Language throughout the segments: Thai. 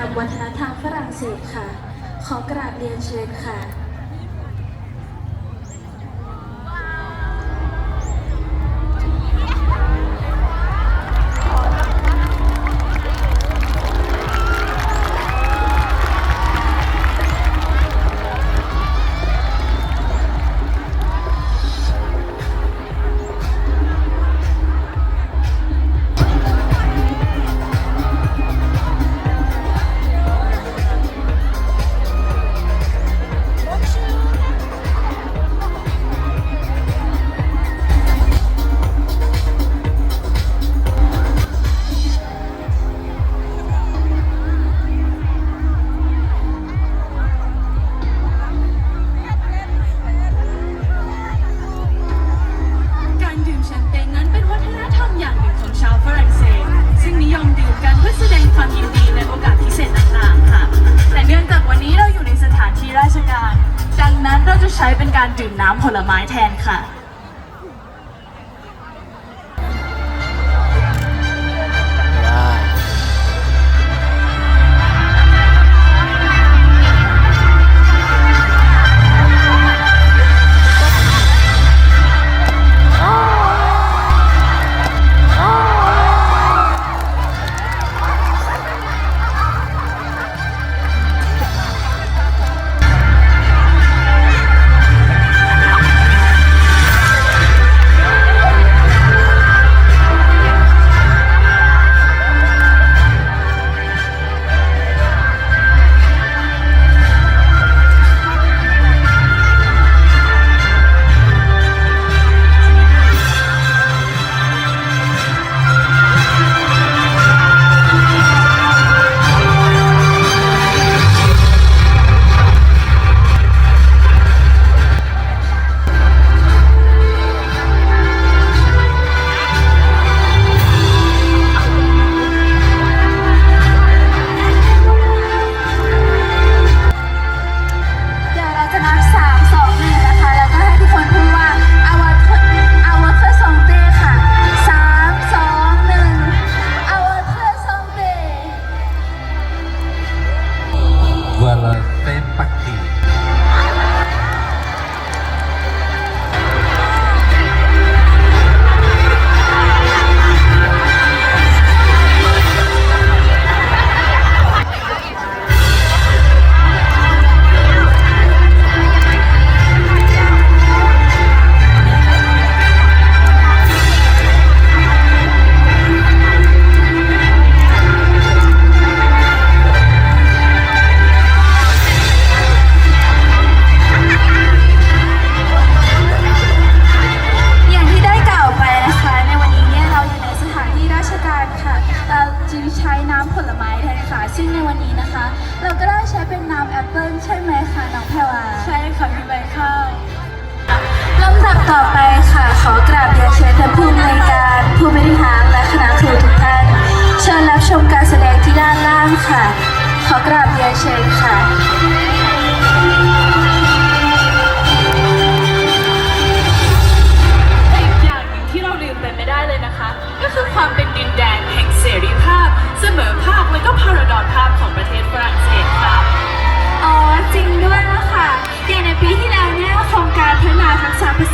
รรมวัฒนธรรมฝรั่งเศสค่ะ ขอกราบเรียนเชิญค่ะ การดื่มน้ำผลไม้แทนค่ะ ต่อไปค่ะขอกราบเรียนเชิญท่านผู้อำนวยการผู้บริหารและคณะครูทุกท่านเชิญรับชมการแสดงที่ด้านล่างค่ะ ขอกราบเรียนเชิญค่ะ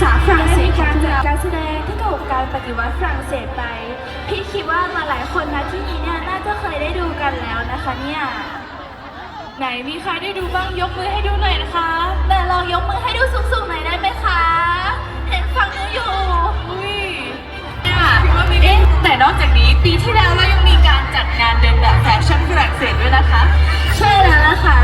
ษะภาษาฝรั่งเศสการจัดการแสดงที่เกี่ยวกับการปฏิวัติฝรั่งเศสไป พี่คิดว่ามาหลายคนนะที่นี้เนี่ยน่าจะเคยได้ดูกันแล้วนะคะเนี่ย ไหนมีใครได้ดูบ้างยกมือให้ดูหน่อยนะคะแต่ลองยกมือให้ดูสูงๆหน่อยได้ไหมคะ เห็นฝั่งนู้นอยู่อุ้ยเนี่ยเอ๊ะแต่นอกจากนี้ปีที่แล้วเรายังมีการจัดงานเดินแบบแฟชั่นฝรั่งเศสด้วยนะคะ ใช่แล้วล่ะค่ะ